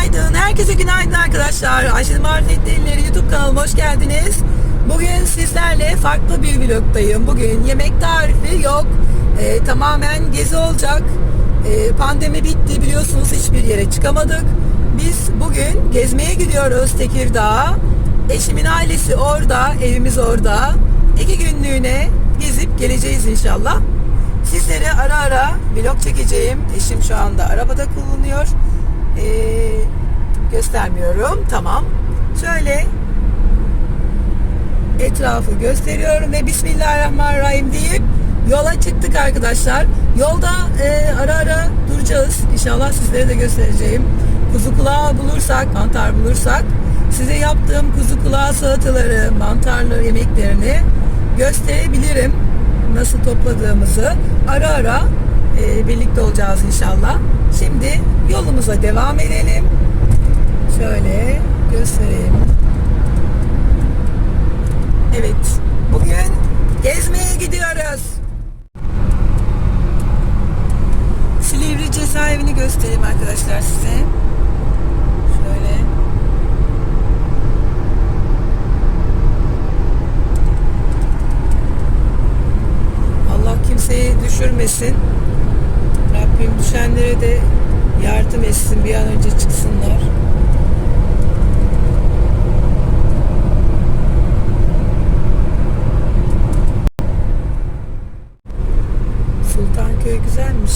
Günaydın. Herkese günaydın arkadaşlar. Ayşe'nin Marifetli Elleri YouTube kanalıma hoş geldiniz. Bugün sizlerle farklı bir vlogdayım. Bugün yemek tarifi yok. Ee, tamamen gezi olacak. Ee, pandemi bitti biliyorsunuz hiçbir yere çıkamadık. Biz bugün gezmeye gidiyoruz Tekirdağ'a. Eşimin ailesi orada, evimiz orada. İki günlüğüne gezip geleceğiz inşallah. Sizlere ara ara vlog çekeceğim. Eşim şu anda arabada kullanıyor. Ee, göstermiyorum. Tamam. Şöyle etrafı gösteriyorum ve Bismillahirrahmanirrahim deyip yola çıktık arkadaşlar. Yolda e, ara ara duracağız. İnşallah sizlere de göstereceğim. Kuzu kulağı bulursak, mantar bulursak size yaptığım kuzu kulağı salataları, mantarlı yemeklerini gösterebilirim. Nasıl topladığımızı ara ara e, birlikte olacağız inşallah. Şimdi yolumuza devam edelim. Şöyle göstereyim. Evet. Bugün gezmeye gidiyoruz. Silivri cezaevini göstereyim arkadaşlar size. Şöyle. Allah kimseyi düşürmesin. Rabbim düşenlere de yardım etsin bir an önce çıksınlar. Sultanköy güzelmiş.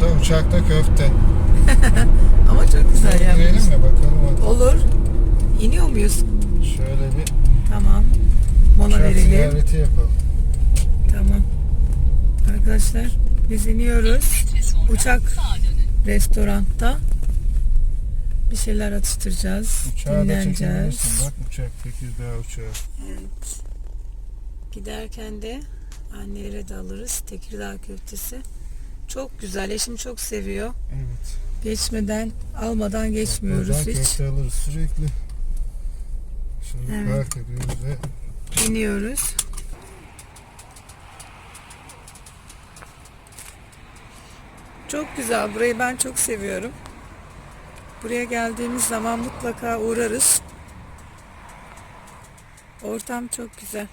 Burada uçakta köfte. Ama çok güzel yapmış. Girelim mi bakalım hadi. Olur. İniyor muyuz? Şöyle bir Tamam. Mola uçak verelim. ziyareti yapalım. Tamam. Arkadaşlar biz iniyoruz. Uçak restoranda bir şeyler atıştıracağız. Uçağı dinleneceğiz. Bak uçak Tekirdağ uçağı. Evet. Giderken de annelere de alırız. Tekirdağ köftesi. Çok güzel. Eşim çok seviyor. Evet. Geçmeden, almadan geçmiyoruz hiç. köfte alırız sürekli. Şimdi Evet. park ediyoruz ve İniyoruz. Çok güzel. Burayı ben çok seviyorum. Buraya geldiğimiz zaman mutlaka uğrarız. Ortam çok güzel.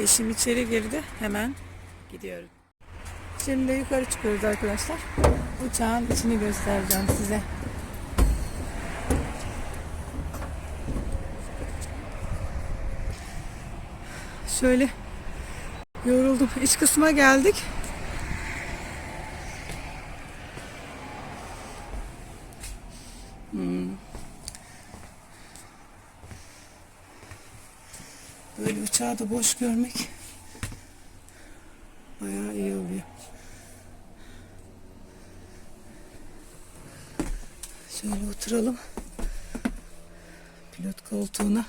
Eşim içeri girdi. Hemen gidiyorum. Şimdi yukarı çıkıyoruz arkadaşlar. Uçağın içini göstereceğim size. Şöyle yoruldum. İç kısma geldik. Hmm. Böyle uçağı da boş görmek bayağı iyi oluyor. Şöyle oturalım. Pilot koltuğuna.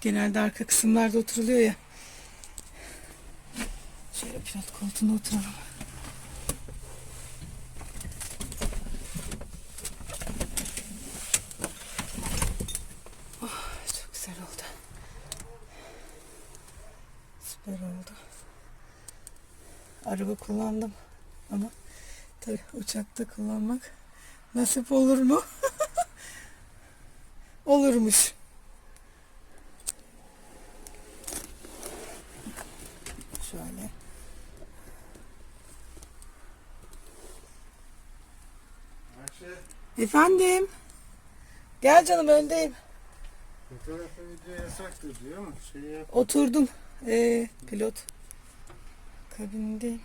Genelde arka kısımlarda oturuluyor ya. Şöyle pilot koltuğuna oturalım. Oh, çok güzel oldu. Süper oldu. Araba kullandım ama Tabii uçakta kullanmak nasip olur mu? Olurmuş. Şöyle. Ayşe Efendim. Gel canım öndeyim. fotoğrafı video yasaktır diyor ama şey yap. Oturdum. Ee, pilot kabinindeyim.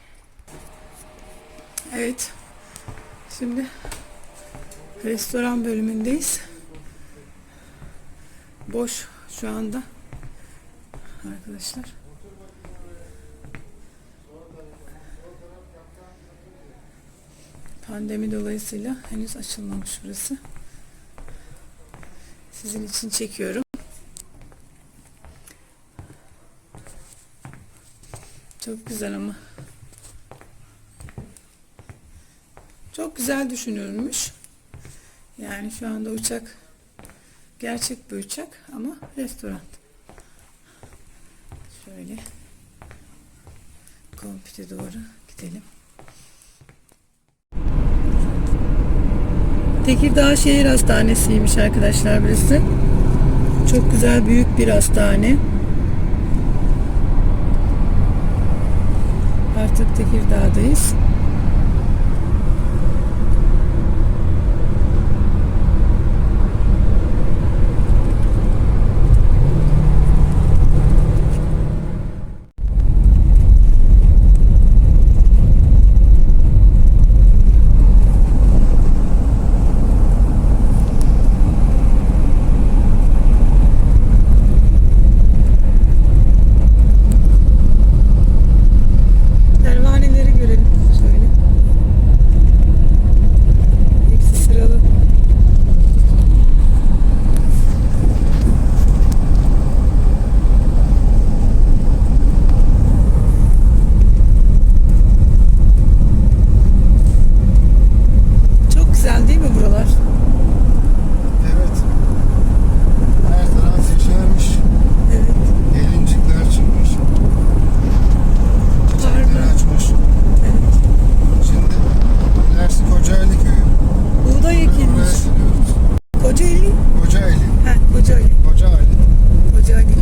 Evet. Şimdi restoran bölümündeyiz. Boş şu anda. Arkadaşlar. Pandemi dolayısıyla henüz açılmamış burası. Sizin için çekiyorum. Çok güzel ama. Çok güzel düşünülmüş. Yani şu anda uçak gerçek bir uçak ama restoran. Şöyle kompüte doğru gidelim. Tekirdağ Şehir Hastanesi'ymiş arkadaşlar burası. Çok güzel büyük bir hastane. Artık Tekirdağ'dayız. Pervaneleri görelim şöyle. Hepsi sıralı. Çok güzel değil mi buralar? Evet. Her taraf yeşermiş. Evet. Gelincikler çıkmış. Çiçekler Pardon. açmış. Evet. Şimdi ilerisi Kocaeli köyü. Buğday Oraya ekilmiş. gidiyoruz. Kocaeli. Kocaeli. Ha, Kocaeli. Kocaeli. Kocaeli.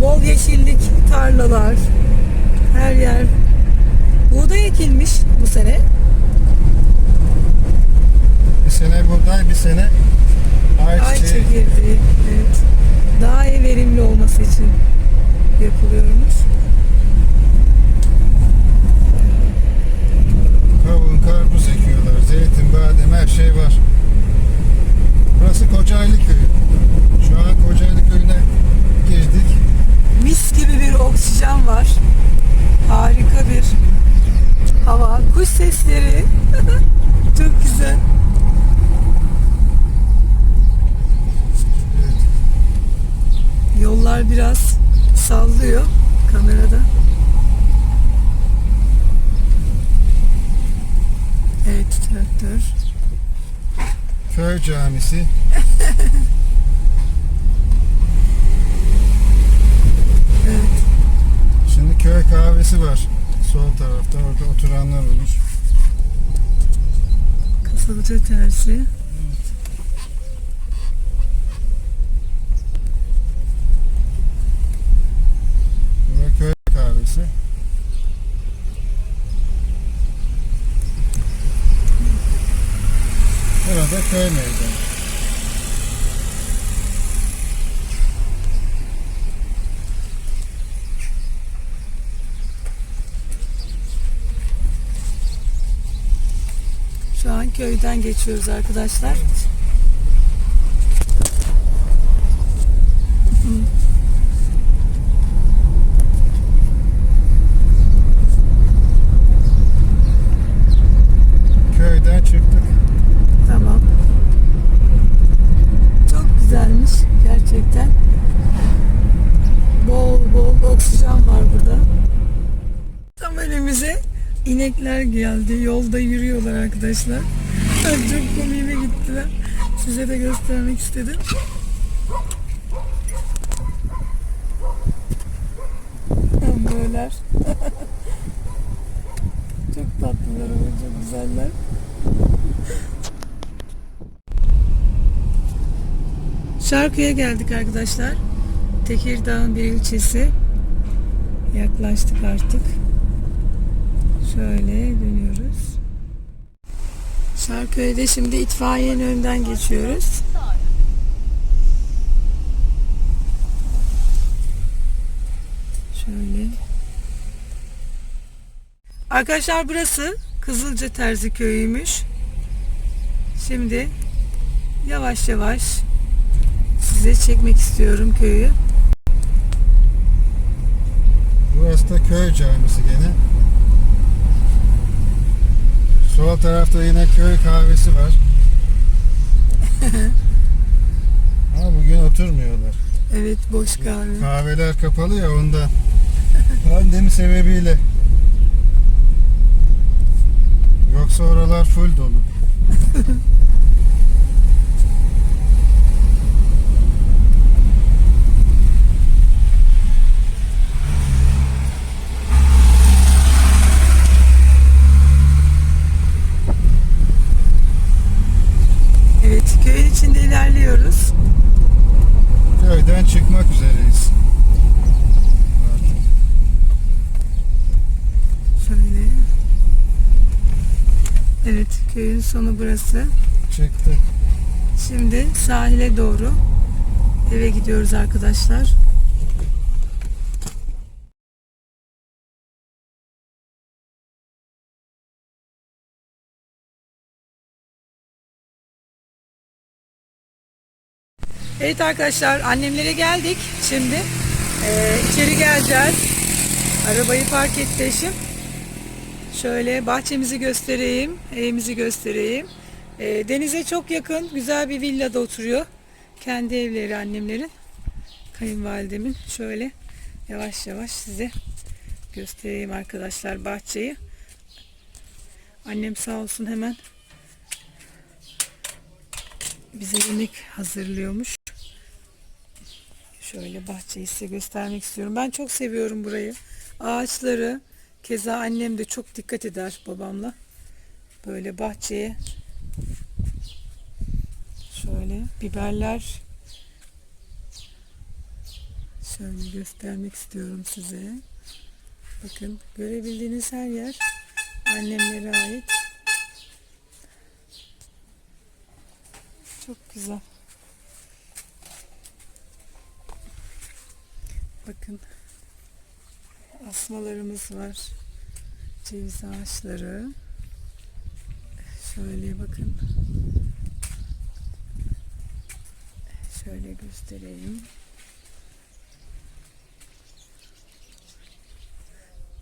Bol yeşillik, tarlalar, her yer. Buğday ekilmiş bu sene. Bir sene buğday, bir sene ayçiçeği. Ay çekirdeği. Evet. Daha iyi verimli olması için yapılıyormuş. Kavun, karpuz ekiyorlar. Zeytin, badem her şey var. Burası Kocaeli köyü. Şu an Kocaeli köyüne girdik. Mis gibi bir oksijen var. Harika bir hava. Kuş sesleri. Çok güzel. Yollar biraz sallıyor kamerada. Evet traktör. Köy camisi. Evet. Şimdi köy kahvesi var. Sol tarafta orada oturanlar olur. Kasabıca tersi. Burada köy kahvesi. Burada köy meydanı. Şu an köyden geçiyoruz arkadaşlar. Köyden çıktık. Tamam. Çok güzelmiş gerçekten. Bol bol oksijen var burada. Tam önümüze inekler geldi. Yolda yürüyorlar arkadaşlar. Çok komiğime gittiler. Size de göstermek istedim. Böyleler. çok tatlılar ama çok güzeller. Şarkıya geldik arkadaşlar. Tekirdağ'ın bir ilçesi. Yaklaştık artık. Şöyle dönüyoruz. Şarköy'de şimdi itfaiyenin önünden geçiyoruz. Şöyle. Arkadaşlar burası Kızılca Terzi köyüymüş. Şimdi yavaş yavaş size çekmek istiyorum köyü. Burası da köy camisi gene. Sol tarafta yine köy kahvesi var. Ama bugün oturmuyorlar. Evet boş kahve. Kahveler kapalı ya ondan. Pandemi sebebiyle. Yoksa oralar full dolu. Evet köyün içinde ilerliyoruz. Köyden çıkmak üzereyiz. Artık. Şöyle. Evet köyün sonu burası. Çıktık. Şimdi sahile doğru eve gidiyoruz arkadaşlar. Evet arkadaşlar annemlere geldik. Şimdi eee, içeri geleceğiz. Arabayı park etti eşim. Şöyle bahçemizi göstereyim, evimizi göstereyim. Ee, denize çok yakın, güzel bir villada oturuyor. Kendi evleri annemlerin, kayınvalidemin. Şöyle yavaş yavaş size göstereyim arkadaşlar bahçeyi. Annem sağ olsun hemen bize yemek hazırlıyormuş. Şöyle bahçeyi size göstermek istiyorum. Ben çok seviyorum burayı. Ağaçları, keza annem de çok dikkat eder babamla. Böyle bahçeye şöyle biberler şöyle göstermek istiyorum size. Bakın görebildiğiniz her yer annemlere ait. Çok güzel. Bakın asmalarımız var. Ceviz ağaçları. Şöyle bakın. Şöyle göstereyim.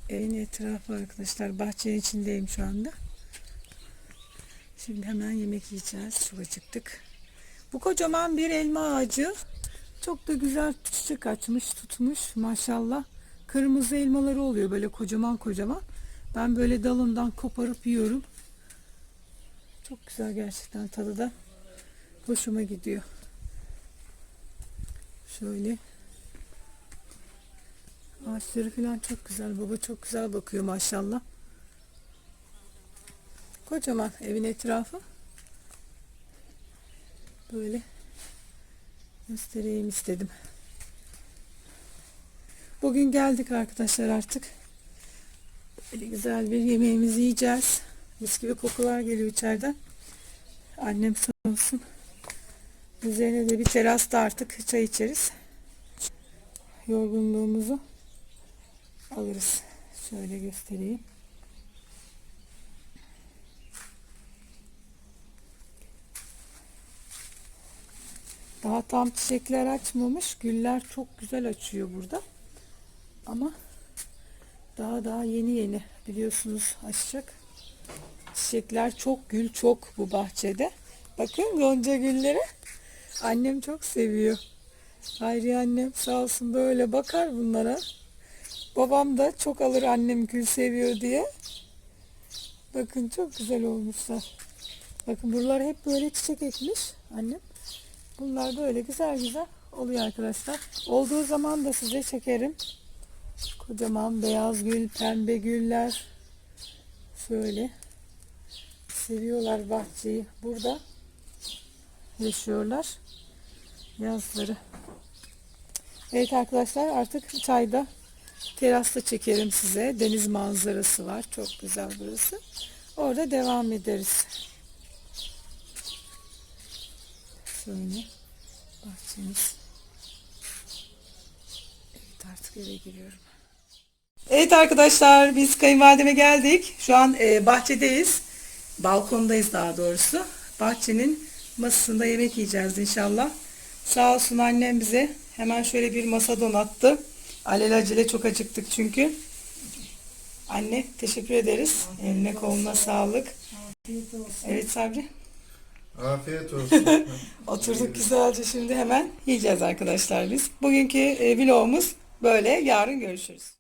Evin etrafı arkadaşlar. Bahçenin içindeyim şu anda. Şimdi hemen yemek yiyeceğiz. Çok acıktık. Bu kocaman bir elma ağacı. Çok da güzel çiçek açmış, tutmuş maşallah. Kırmızı elmaları oluyor böyle kocaman kocaman. Ben böyle dalından koparıp yiyorum. Çok güzel gerçekten tadı da hoşuma gidiyor. Şöyle ağaçları falan çok güzel. Baba çok güzel bakıyor maşallah. Kocaman evin etrafı. Böyle göstereyim istedim. Bugün geldik arkadaşlar artık. Böyle güzel bir yemeğimizi yiyeceğiz. Mis gibi kokular geliyor içeriden. Annem sağ olsun. Üzerine de bir terasta artık çay içeriz. Yorgunluğumuzu alırız. Şöyle göstereyim. Daha tam çiçekler açmamış. Güller çok güzel açıyor burada. Ama daha daha yeni yeni biliyorsunuz açacak. Çiçekler çok gül çok bu bahçede. Bakın gonca gülleri. Annem çok seviyor. Hayri annem sağ olsun böyle bakar bunlara. Babam da çok alır annem gül seviyor diye. Bakın çok güzel olmuşlar. Bakın buralar hep böyle çiçek ekmiş annem. Bunlar böyle güzel güzel oluyor arkadaşlar. Olduğu zaman da size çekerim. Kocaman beyaz gül, pembe güller. Şöyle. Seviyorlar bahçeyi. Burada yaşıyorlar. Yazları. Evet arkadaşlar artık çayda terasta çekerim size. Deniz manzarası var. Çok güzel burası. Orada devam ederiz. Şöyle bahçemiz. Evet artık eve giriyorum. Evet arkadaşlar biz kayınvalideme geldik. Şu an e, bahçedeyiz. Balkondayız daha doğrusu. Bahçenin masasında yemek yiyeceğiz inşallah. Sağ olsun annem bize hemen şöyle bir masa donattı. Alelacele çok acıktık çünkü. Anne teşekkür ederiz. Eline koluna sağlık. Evet Sabri. Afiyet olsun. Oturduk güzelce şimdi hemen yiyeceğiz arkadaşlar biz. Bugünkü e, vlogumuz böyle. Yarın görüşürüz.